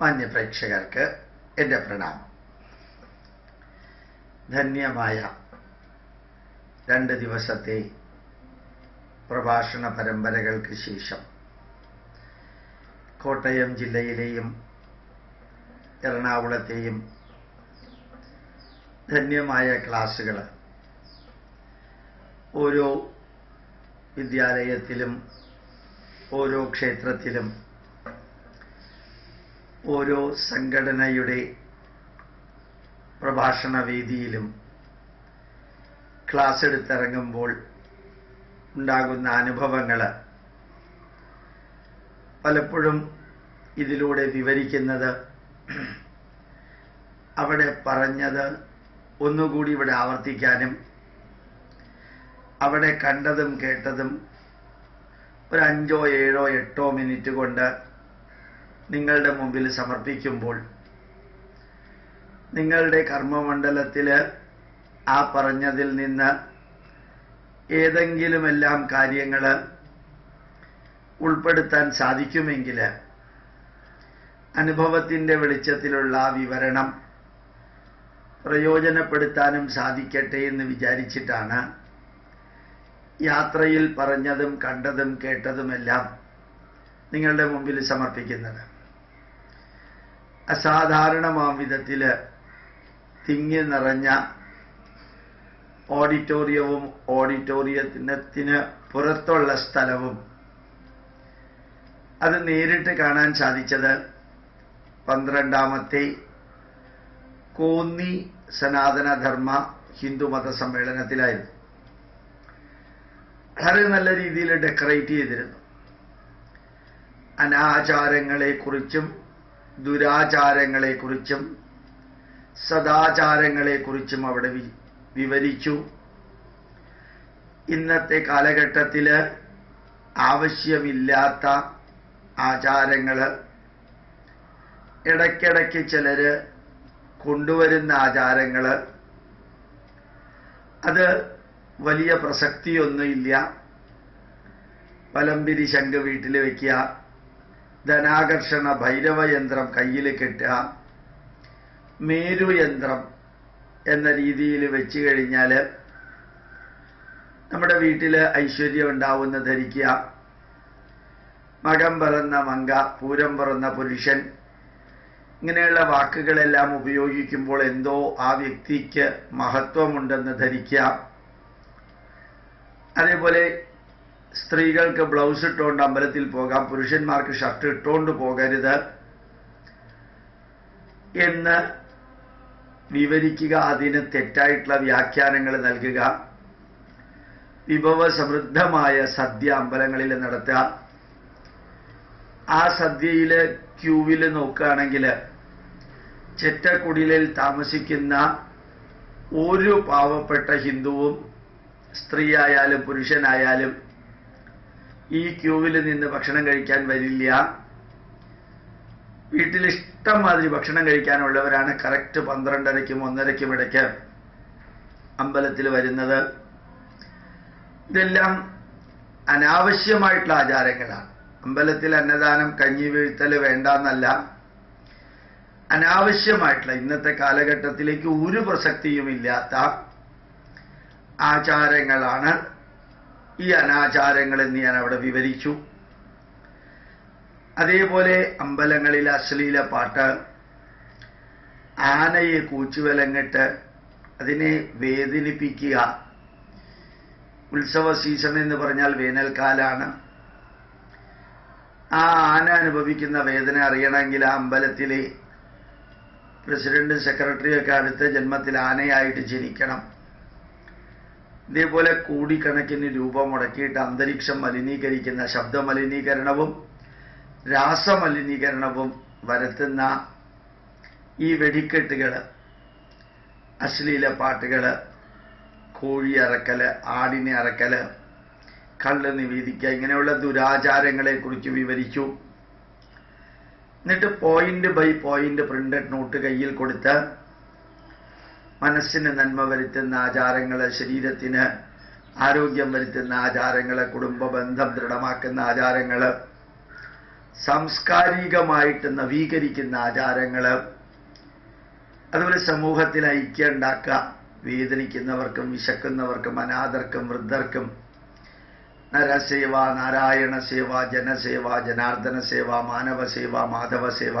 മാന്യപ്രേക്ഷകർക്ക് എന്റെ പ്രണാമം. ധന്യമായ രണ്ട് ദിവസത്തെ പ്രഭാഷണ പരമ്പരകൾക്ക് ശേഷം കോട്ടയം ജില്ലയിലെയും എറണാകുളത്തെയും ധന്യമായ ക്ലാസ്സുകൾ ഓരോ വിദ്യാലയത്തിലും ഓരോ ക്ഷേത്രത്തിലും ഓരോ സംഘടനയുടെ പ്രഭാഷണ വേദിയിലും ക്ലാസ് എടുത്തിറങ്ങുമ്പോൾ ഉണ്ടാകുന്ന അനുഭവങ്ങൾ പലപ്പോഴും ഇതിലൂടെ വിവരിക്കുന്നത് അവിടെ പറഞ്ഞത് ഒന്നുകൂടി ഇവിടെ ആവർത്തിക്കാനും അവിടെ കണ്ടതും കേട്ടതും ഒരു അഞ്ചോ ഏഴോ എട്ടോ മിനിറ്റ് കൊണ്ട് നിങ്ങളുടെ മുമ്പിൽ സമർപ്പിക്കുമ്പോൾ നിങ്ങളുടെ കർമ്മമണ്ഡലത്തിൽ ആ പറഞ്ഞതിൽ നിന്ന് ഏതെങ്കിലുമെല്ലാം കാര്യങ്ങൾ ഉൾപ്പെടുത്താൻ സാധിക്കുമെങ്കിൽ അനുഭവത്തിന്റെ വെളിച്ചത്തിലുള്ള ആ വിവരണം പ്രയോജനപ്പെടുത്താനും സാധിക്കട്ടെ എന്ന് വിചാരിച്ചിട്ടാണ് യാത്രയിൽ പറഞ്ഞതും കണ്ടതും കേട്ടതുമെല്ലാം നിങ്ങളുടെ മുമ്പിൽ സമർപ്പിക്കുന്നത്. അസാധാരണമാം വിധത്തിൽ തിങ്ങി നിറഞ്ഞ ഓഡിറ്റോറിയവും ഓഡിറ്റോറിയത്തിന് പുറത്തുള്ള സ്ഥലവും അത് നേരിട്ട് കാണാൻ സാധിച്ചത് പന്ത്രണ്ടാമത്തെ കോന്നി സനാതനധർമ്മ ഹിന്ദുമത സമ്മേളനത്തിലായിരുന്നു വളരെ നല്ല രീതിയിൽ ഡെക്കറേറ്റ് ചെയ്തിരുന്നു. അനാചാരങ്ങളെക്കുറിച്ചും ദുരാചാരങ്ങളെക്കുറിച്ചും സദാചാരങ്ങളെക്കുറിച്ചും അവിടെ വിവരിച്ചു. ഇന്നത്തെ കാലഘട്ടത്തിൽ ആവശ്യമില്ലാത്ത ആചാരങ്ങൾ ഇടയ്ക്കിടയ്ക്ക് ചിലർ കൊണ്ടുവരുന്ന ആചാരങ്ങൾ അത് വലിയ പ്രസക്തിയൊന്നുമില്ല. പലമ്പിരി ശംഖ് വീട്ടിൽ വയ്ക്കുക ധനാകർഷണ ഭൈരവയന്ത്രം കയ്യിൽ കെട്ടുക. മേരുയന്ത്രം എന്ന രീതിയിൽ വെച്ച് കഴിഞ്ഞാൽ നമ്മുടെ വീട്ടിൽ ഐശ്വര്യം ഉണ്ടാവുന്ന ധരിക്കുക. മകം പറന്ന മങ്ക പൂരം പറന്ന പുരുഷൻ ഇങ്ങനെയുള്ള വാക്കുകളെല്ലാം ഉപയോഗിക്കുമ്പോൾ എന്തോ ആ വ്യക്തിക്ക് മഹത്വമുണ്ടെന്ന് ധരിക്കുക. അതേപോലെ സ്ത്രീകൾക്ക് ബ്ലൗസ് ഇട്ടുകൊണ്ട് അമ്പലത്തിൽ പോകാം പുരുഷന്മാർക്ക് ഷർട്ട് ഇട്ടുകൊണ്ട് പോകരുത് എന്ന് വിവരിക്കുക അതിന് തെറ്റായിട്ടുള്ള വ്യാഖ്യാനങ്ങൾ നൽകുക വിഭവ സമൃദ്ധമായ സദ്യ അമ്പലങ്ങളിൽ നടത്തുക. ആ സദ്യയിൽ ക്യൂവിൽ നോക്കുകയാണെങ്കിൽ ചെറ്റക്കുടിലിൽ താമസിക്കുന്ന ഒരു പാവപ്പെട്ട ഹിന്ദുവും സ്ത്രീയായാലും പുരുഷനായാലും ഈ ക്യൂവിൽ നിന്ന് ഭക്ഷണം കഴിക്കാൻ വരില്ല. വീട്ടിൽ ഇഷ്ടം മാതിരി ഭക്ഷണം കഴിക്കാനുള്ളവരാണ് കറക്റ്റ് പന്ത്രണ്ടരയ്ക്കും ഒന്നരയ്ക്കും ഇടയ്ക്ക് അമ്പലത്തിൽ വരുന്നത്. ഇതെല്ലാം അനാവശ്യമായിട്ടുള്ള ആചാരങ്ങളാണ്. അമ്പലത്തിൽ അന്നദാനം കഞ്ഞി വീഴ്ത്തൽ വേണ്ടെന്നല്ല. അനാവശ്യമായിട്ടുള്ള ഇന്നത്തെ കാലഘട്ടത്തിലേക്ക് ഒരു പ്രസക്തിയുമില്ലാത്ത ആചാരങ്ങളാണ് ഈ അനാചാരങ്ങൾ എന്ന് ഞാൻ അവിടെ വിവരിച്ചു. അതേപോലെ അമ്പലങ്ങളിൽ അശ്ലീല പാട്ട് ആനയെ കൂച്ചുവിലങ്ങിട്ട് അതിനെ വേദനിപ്പിക്കുക. ഉത്സവ സീസൺ എന്ന് പറഞ്ഞാൽ വേനൽക്കാലാണ്. ആ ആന അനുഭവിക്കുന്ന വേദന അറിയണമെങ്കിൽ ആ അമ്പലത്തിലെ പ്രസിഡന്റ് സെക്രട്ടറിയൊക്കെ അടുത്ത ജന്മത്തിൽ ആനയായിട്ട് ജനിക്കണം. ഇതേപോലെ കോടിക്കണക്കിന് രൂപ മുടക്കിയിട്ട് അന്തരീക്ഷം മലിനീകരിക്കുന്ന ശബ്ദമലിനീകരണവും രാസമലിനീകരണവും വരുത്തുന്ന ഈ വെടിക്കെട്ടുകൾ അശ്ലീല പാട്ടുകൾ കോഴി അറക്കൽ ആടിനെ അറക്കൽ കള്ള് നിവേദിക്കുക ഇങ്ങനെയുള്ള ദുരാചാരങ്ങളെ കുറിച്ച് വിവരിച്ചു. എന്നിട്ട് point by point printed note കയ്യിൽ കൊടുത്ത് മനസ്സിന് നന്മ വരുത്തുന്ന ആചാരങ്ങൾ ശരീരത്തിന് ആരോഗ്യം വരുത്തുന്ന ആചാരങ്ങൾ കുടുംബ ബന്ധം ദൃഢമാക്കുന്ന ആചാരങ്ങൾ സാംസ്കാരികമായിട്ട് നവീകരിക്കുന്ന ആചാരങ്ങൾ അതുപോലെ സമൂഹത്തിൽ ഐക്യം ഉണ്ടാക്കുക വേദനിക്കുന്നവർക്കും വിശക്കുന്നവർക്കും അനാഥർക്കും വൃദ്ധർക്കും നരസേവ നാരായണ സേവ ജനസേവ ജനാർദ്ദന സേവ മാധവ സേവ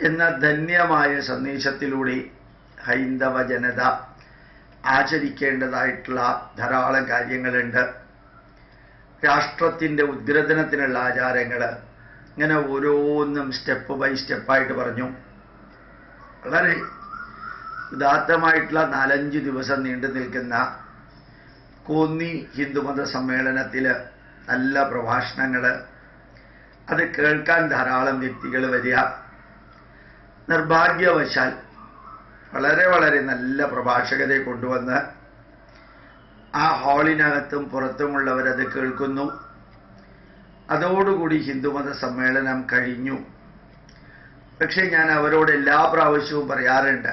എന്ന ധന്യമായ സന്ദേശത്തിലൂടെ ഹൈന്ദവ ജനത ആചരിക്കേണ്ടതായിട്ടുള്ള ധാരാളം കാര്യങ്ങളുണ്ട്. രാഷ്ട്രത്തിന്റെ ഉദ്ഗ്രഥനത്തിനുള്ള ആചാരങ്ങൾ ഇങ്ങനെ ഓരോന്നും സ്റ്റെപ്പ് ബൈ സ്റ്റെപ്പായിട്ട് പറഞ്ഞു. വളരെ ഉദാത്തമായിട്ടുള്ള നാലഞ്ച് ദിവസം നീണ്ടു നിൽക്കുന്ന കോന്നി ഹിന്ദുമത സമ്മേളനത്തിൽ നല്ല പ്രഭാഷണങ്ങൾ അത് കേൾക്കാൻ ധാരാളം വ്യക്തികൾ വരിക. നിർഭാഗ്യവശാൽ വളരെ വളരെ നല്ല പ്രഭാഷകരെ കൊണ്ടുവന്ന് ആ ഹാളിനകത്തും പുറത്തുമുള്ളവരത് കേൾക്കുന്നു. അതോടുകൂടി ഹിന്ദുമത സമ്മേളനം കഴിഞ്ഞു. പക്ഷേ ഞാൻ അവരോട് എല്ലാ പ്രാവശ്യവും പറയാറുണ്ട്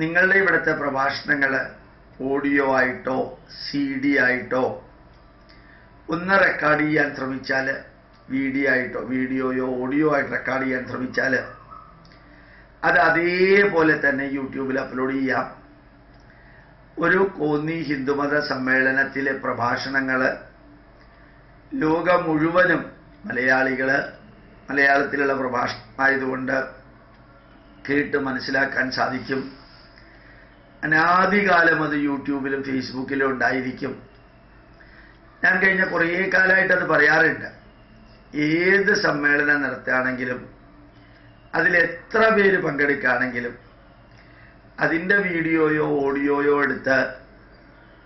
നിങ്ങളുടെ ഇവിടുത്തെ പ്രഭാഷണങ്ങൾ ഓഡിയോ ആയിട്ടോ സി ഡി ആയിട്ടോ ഒന്ന് റെക്കോർഡ് ചെയ്യാൻ ശ്രമിച്ചാൽ വീഡിയോ ആയിട്ടോ വീഡിയോയോ ഓഡിയോ ആയിട്ട് റെക്കോർഡ് ചെയ്യാൻ ശ്രമിച്ചാൽ അത് അതേപോലെ തന്നെ യൂട്യൂബിൽ അപ്ലോഡ് ചെയ്യാം. ഒരു കോന്നി ഹിന്ദുമത സമ്മേളനത്തിലെ പ്രഭാഷണങ്ങൾ ലോകം മുഴുവനും മലയാളികൾ മലയാളത്തിലുള്ള പ്രഭാഷണമായതുകൊണ്ട് കേട്ട് മനസ്സിലാക്കാൻ സാധിക്കും. അനാദികാലം അത് യൂട്യൂബിലും ഫേസ്ബുക്കിലും ഉണ്ടായിരിക്കും. ഞാൻ കഴിഞ്ഞ കുറേ കാലമായിട്ട് അത് പറയാറുണ്ട്. ഏത് സമ്മേളനം നടത്തുകയാണെങ്കിലും അതിൽ എത്ര പേര് പങ്കെടുക്കുകയാണെങ്കിലും അതിന്റെ വീഡിയോയോ ഓഡിയോയോ എടുത്ത്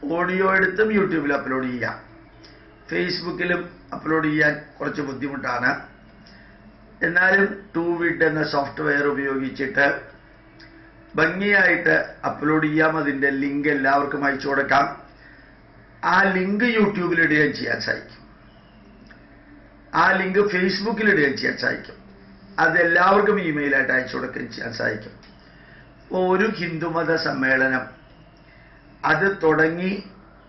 ഓഡിയോ എടുത്തും യൂട്യൂബിൽ അപ്ലോഡ് ചെയ്യാം. ഫേസ്ബുക്കിലും അപ്ലോഡ് ചെയ്യാൻ കുറച്ച് ബുദ്ധിമുട്ടാണ്. എന്നാലും ടൂ വിഡ് എന്ന സോഫ്റ്റ്വെയർ ഉപയോഗിച്ചിട്ട് ഭംഗിയായിട്ട് അപ്ലോഡ് ചെയ്യാം. അതിന്റെ ലിങ്ക് എല്ലാവർക്കും അയച്ചു കൊടുക്കാം. ആ ലിങ്ക് യൂട്യൂബിൽ ഇടുകയും ചെയ്യാൻ സാധിക്കും. ആ ലിങ്ക് ഫേസ്ബുക്കിൽ ഇടുകയും ചെയ്യാൻ സാധിക്കും. അത് എല്ലാവർക്കും ഇമെയിലായിട്ട് അയച്ചു കൊടുക്കുകയും ചെയ്യാൻ സാധിക്കും. ഒരു ഹിന്ദുമത സമ്മേളനം അത് തുടങ്ങി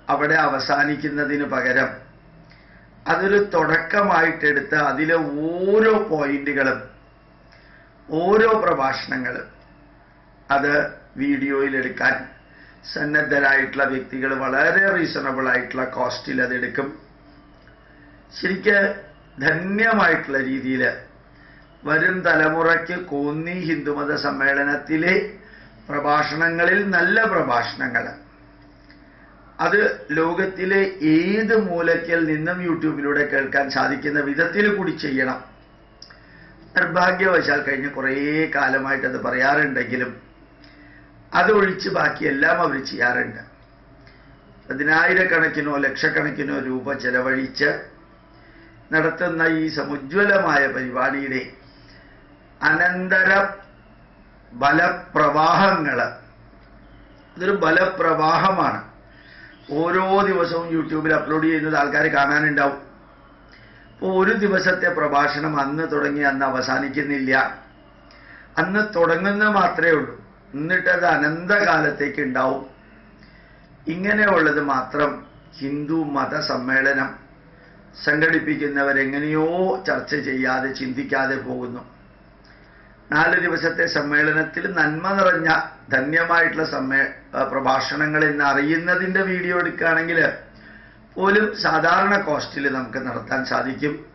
അവിടെ അവസാനിക്കുന്നതിന് പകരം അതൊരു തുടക്കമായിട്ടെടുത്ത് അതിലെ ഓരോ പോയിന്റുകളും ഓരോ പ്രഭാഷണങ്ങളും അത് വീഡിയോയിൽ എടുക്കാൻ സന്നദ്ധരായിട്ടുള്ള വ്യക്തികൾ വളരെ റീസണബിൾ ആയിട്ടുള്ള കോസ്റ്റിൽ അതെടുക്കും ശരിക്ക് ധന്യമായിട്ടുള്ള രീതിയിൽ വരും തലമുറയ്ക്ക് കോന്നി ഹിന്ദുമത സമ്മേളനത്തിലെ പ്രഭാഷണങ്ങളിൽ നല്ല പ്രഭാഷണങ്ങൾ. അത് ലോകത്തിലെ ഏത് മൂലയ്ക്കൽ നിന്നും യൂട്യൂബിലൂടെ കേൾക്കാൻ സാധിക്കുന്ന വിധത്തിൽ കൂടി ചെയ്യണം. നിർഭാഗ്യവശാൽ കഴിഞ്ഞ കുറേ കാലമായിട്ട് അത് പറയാറുണ്ടെങ്കിലും അതൊഴിച്ച് ബാക്കിയെല്ലാം അവർ ചെയ്യാറുണ്ട്. പതിനായിരക്കണക്കിനോ ലക്ഷക്കണക്കിനോ രൂപ ചെലവഴിച്ച് നടത്തുന്ന ഈ സമുജ്വലമായ പരിപാടിയുടെ അനന്തര ബലപ്രവാഹങ്ങൾ ഇതൊരു ബലപ്രവാഹമാണ്. ഓരോ ദിവസവും യൂട്യൂബിൽ അപ്ലോഡ് ചെയ്യുന്നത് ആൾക്കാർ കാണാനുണ്ടാവും. അപ്പോൾ ഒരു ദിവസത്തെ പ്രഭാഷണം അന്ന് തുടങ്ങി അന്ന് അവസാനിക്കുന്നില്ല. അന്ന് തുടങ്ങുന്ന മാത്രമേ ഉള്ളൂ. എന്നിട്ടത് അനന്തകാലത്തേക്ക് ഉണ്ടാവും. ഇങ്ങനെയുള്ളത് മാത്രം ഹിന്ദു മത സമ്മേളനം സംഘടിപ്പിക്കുന്നവരെങ്ങനെയോ ചർച്ച ചെയ്യാതെ ചിന്തിക്കാതെ പോകുന്നു. നാല് ദിവസത്തെ സമ്മേളനത്തിൽ നന്മ നിറഞ്ഞ ധന്യമായിട്ടുള്ള സമ്മേ പ്രഭാഷണങ്ങൾ എന്ന് അറിയുന്നതിന്റെ വീഡിയോ എടുക്കുകയാണെങ്കിൽ പോലും സാധാരണ കോസ്റ്റിൽ നമുക്ക് നടത്താൻ സാധിക്കും.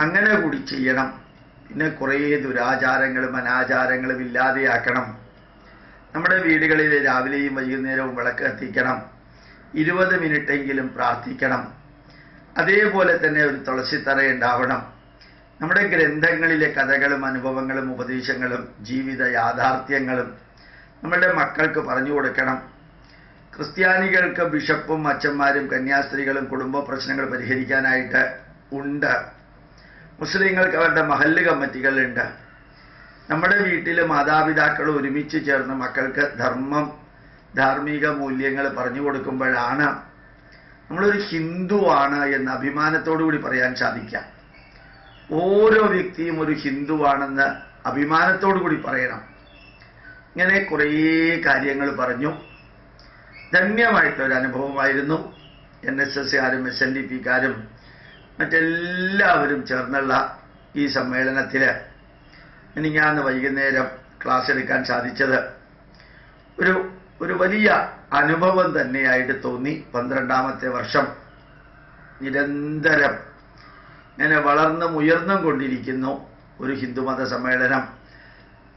അങ്ങനെ കൂടി ചെയ്യണം. പിന്നെ കുറേ ദുരാചാരങ്ങളും അനാചാരങ്ങളും ഇല്ലാതെയാക്കണം. നമ്മുടെ വീടുകളിൽ രാവിലെയും വൈകുന്നേരവും വിളക്ക് കത്തിക്കണം. ഇരുപത് മിനിറ്റെങ്കിലും പ്രാർത്ഥിക്കണം. അതേപോലെ തന്നെ ഒരു തുളസിത്തറ ഉണ്ടാവണം. നമ്മുടെ ഗ്രന്ഥങ്ങളിലെ കഥകളും അനുഭവങ്ങളും ഉപദേശങ്ങളും ജീവിത യാഥാർത്ഥ്യങ്ങളും നമ്മളുടെ മക്കൾക്ക് പറഞ്ഞു കൊടുക്കണം. ക്രിസ്ത്യാനികൾക്ക് ബിഷപ്പും അച്ഛന്മാരും കന്യാസ്ത്രീകളും കുടുംബ പ്രശ്നങ്ങൾ പരിഹരിക്കാനായിട്ട് ഉണ്ട്. മുസ്ലിങ്ങൾക്ക് അവരുടെ മഹല്ല് കമ്മിറ്റികളുണ്ട്. നമ്മുടെ വീട്ടിൽ മാതാപിതാക്കൾ ഒരുമിച്ച് ചേർന്ന് മക്കൾക്ക് ധർമ്മം ധാർമ്മിക മൂല്യങ്ങൾ പറഞ്ഞു കൊടുക്കുമ്പോഴാണ് നമ്മളൊരു ഹിന്ദുവാണ് എന്ന് അഭിമാനത്തോടു കൂടി പറയാൻ സാധിക്കാം ഓരോ വ്യക്തിയും ഒരു ഹിന്ദുവാണെന്ന് അഭിമാനത്തോടു കൂടി പറയണം. ഇങ്ങനെ കുറേ കാര്യങ്ങൾ പറഞ്ഞു. ധന്യമായിട്ടൊരു അനുഭവമായിരുന്നു എൻ എസ് എസ്സുകാരും എസ് എൻ ഡി പിക്കാരും മറ്റെല്ലാവരും ചേർന്നുള്ള ഈ സമ്മേളനത്തിൽ മിനിങ്ങാന്ന് വൈകുന്നേരം ക്ലാസ് എടുക്കാൻ സാധിച്ചത് ഒരു ഒരു വലിയ അനുഭവം തന്നെയായിട്ട് തോന്നി പന്ത്രണ്ടാമത്തെ വർഷം. നിരന്തരം ഇങ്ങനെ വളർന്നും ഉയർന്നും കൊണ്ടിരിക്കുന്നു ഒരു ഹിന്ദുമത സമ്മേളനം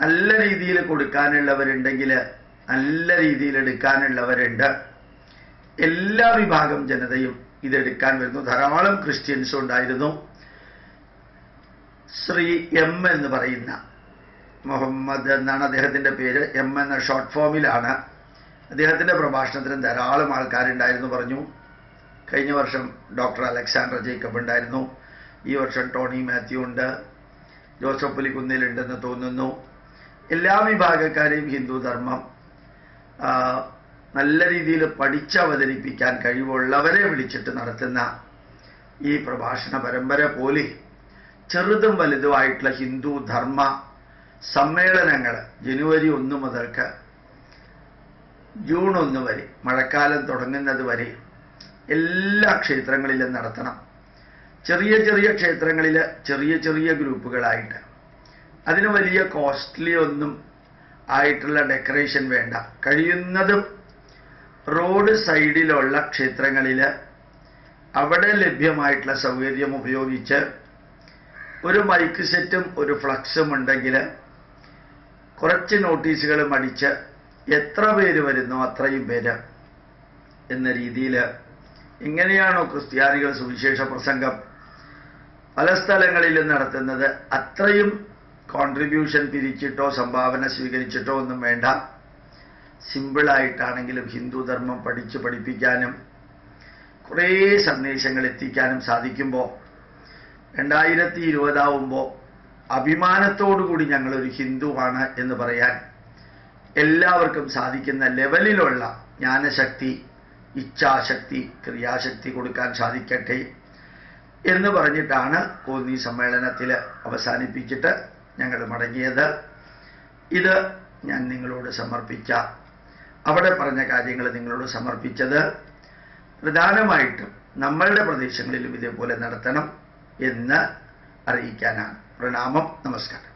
നല്ല രീതിയിൽ കൊടുക്കാനുള്ളവരുണ്ടെങ്കിൽ നല്ല രീതിയിൽ എടുക്കാനുള്ളവരുണ്ട്. എല്ലാ വിഭാഗം ജനതയും ഇതെടുക്കാൻ വരുന്നു. ധാരാളം ക്രിസ്ത്യൻസ് ഉണ്ടായിരുന്നു. ശ്രീ എം എന്ന് പറയുന്ന മുഹമ്മദ് എന്നാണ് അദ്ദേഹത്തിന്റെ പേര്. എം എന്ന ഷോർട്ട് ഫോമിലാണ് അദ്ദേഹത്തിന്റെ പ്രഭാഷണത്തിന് ധാരാളം ആൾക്കാരുണ്ടായിരുന്നു പറഞ്ഞു. കഴിഞ്ഞ വർഷം ഡോക്ടർ അലക്സാണ്ടർ ജേക്കബ് ഉണ്ടായിരുന്നു. ഈ വർഷം ടോണി മാത്യു ഉണ്ട് ജോസഫ് പുലിക്കുന്നിലുണ്ടെന്ന് തോന്നുന്നു. എല്ലാ വിഭാഗക്കാരെയും ഹിന്ദു ധർമ്മം നല്ല രീതിയിൽ പഠിച്ചവതരിപ്പിക്കാൻ കഴിവുള്ളവരെ വിളിച്ചിട്ട് നടത്തുന്ന ഈ പ്രഭാഷണ പരമ്പര പോലെ ചെറുതും വലുതുമായിട്ടുള്ള ഹിന്ദു ധർമ്മ സമ്മേളനങ്ങൾ ജനുവരി ഒന്ന് മുതൽക്ക് ജൂൺ ഒന്ന് വരെ മഴക്കാലം തുടങ്ങുന്നത് വരെ എല്ലാ ക്ഷേത്രങ്ങളിലും നടത്തണം. ചെറിയ ചെറിയ ക്ഷേത്രങ്ങളിൽ ചെറിയ ചെറിയ ഗ്രൂപ്പുകളായിട്ട്. അതിന് വലിയ കോസ്റ്റ്ലി ഒന്നും ആയിട്ടുള്ള ഡെക്കറേഷൻ വേണ്ട. കഴിയുന്നതും റോഡ് സൈഡിലുള്ള ക്ഷേത്രങ്ങളിൽ അവിടെ ലഭ്യമായിട്ടുള്ള സൗകര്യം ഉപയോഗിച്ച് ഒരു മൈക്ക് സെറ്റും ഒരു ഫ്ലക്സും ഉണ്ടെങ്കിൽ കുറച്ച് നോട്ടീസുകൾ മടിച്ച് എത്ര പേര് വരുന്നോ അത്രയും പേര് എന്ന രീതിയിൽ എങ്ങനെയാണോ ക്രിസ്ത്യാനികൾ സുവിശേഷ പ്രസംഗം പല സ്ഥലങ്ങളിലും നടത്തുന്നത് അത്രയും കോൺട്രിബ്യൂഷൻ പിരിച്ചിട്ടോ സംഭാവന സ്വീകരിച്ചിട്ടോ ഒന്നും വേണ്ട. സിമ്പിളായിട്ടാണെങ്കിലും ഹിന്ദു ധർമ്മം പഠിച്ച് പഠിപ്പിക്കാനും കുറേ സന്ദേശങ്ങൾ എത്തിക്കാനും സാധിക്കുമ്പോൾ രണ്ടായിരത്തി ഇരുപതാവുമ്പോൾ അഭിമാനത്തോടുകൂടി ഞങ്ങളൊരു ഹിന്ദുവാണ് എന്ന് പറയാൻ എല്ലാവർക്കും സാധിക്കുന്ന ലെവലിലുള്ള ജ്ഞാനശക്തി ഇച്ഛാശക്തി ക്രിയാശക്തി കൊടുക്കാൻ സാധിക്കട്ടെ. എന്ന് പറഞ്ഞിട്ടാണ് കോന്നി സമ്മേളനത്തിൽ അവസാനിപ്പിച്ചിട്ട് ഞങ്ങൾ മടങ്ങിയത്. ഇത് ഞാൻ നിങ്ങളോട് സമർപ്പിച്ച അവിടെ പറഞ്ഞ കാര്യങ്ങൾ നിങ്ങളോട് സമർപ്പിച്ചത് പ്രധാനമായിട്ടും നമ്മളുടെ പ്രദേശങ്ങളിലും ഇതേപോലെ നടത്തണം എന്ന് അറിയിക്കാനാണ്. പ്രണാമം. നമസ്കാരം.